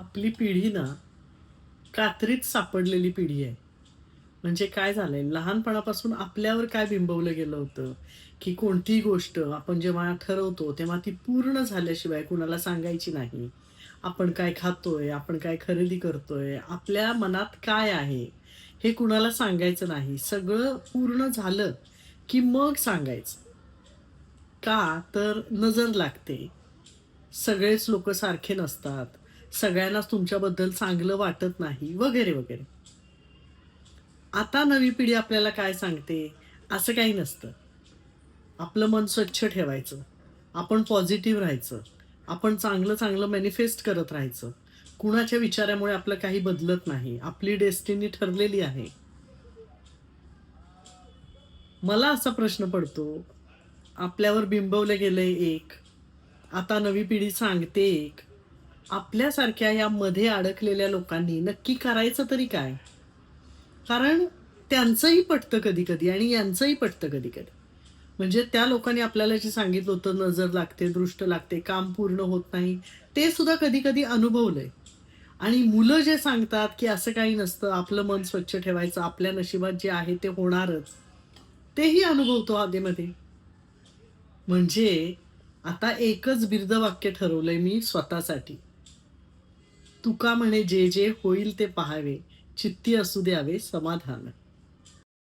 आपली पिढी ना कात्रीत सापडलेली पिढी आहे. म्हणजे काय झालंय? लहानपणापासून आपल्यावर काय बिंबवलं गेलं होतं? की कोणतीही गोष्ट आपण जेव्हा ठरवतो तेव्हा ती पूर्ण झाल्याशिवाय कुणाला सांगायची नाही. आपण काय खातोय? आपण काय खरेदी करतोय? आपल्या मनात काय आहे? हे कुणाला सांगायचं नाही. सगळं पूर्ण झालं की मग सांगायचं. का? तर नजर लागते. सगळेच लोक सारखे नसतात. सगळ्यांनाच तुमच्याबद्दल चांगलं वाटत नाही वगैरे वगैरे. आता नवी पिढी आपल्याला काय सांगते? असं काही नसतं. आपलं मन स्वच्छ ठेवायचं. आपण पॉझिटिव्ह राहायचं. आपण चांगलं चांगलं मॅनिफेस्ट करत राहायचं. कुणाच्या विचारामुळे आपलं काही बदलत नाही. आपली डेस्टिनी ठरलेली आहे. मला असा प्रश्न पडतो आपल्यावर बिंबवलं गेलंय एक. आता नवी पिढी सांगते एक. आपल्यासारख्या या मध्ये अडकलेल्या लोकांनी नक्की करायचं तरी काय? कारण त्यांचंही पटतं कधी कधी आणि यांचंही पटतं कधी कधी म्हणजे त्या लोकांनी आपल्याला जे सांगितलं होतं नजर लागते दृष्ट लागते काम पूर्ण होत नाही ते सुद्धा कधी कधी अनुभवलंय. आणि मुलं जे सांगतात की असं काही नसतं आपलं मन स्वच्छ ठेवायचं आपल्या नशिबात जे आहे ते होणारच तेही अनुभवतो आधीमध्ये. म्हणजे आता एकच बिर्द वाक्य ठरवलंय मी स्वतःसाठी. तुका म्हणे जे जे होईल ते पहावे. चित्ती असू द्यावे समाधान.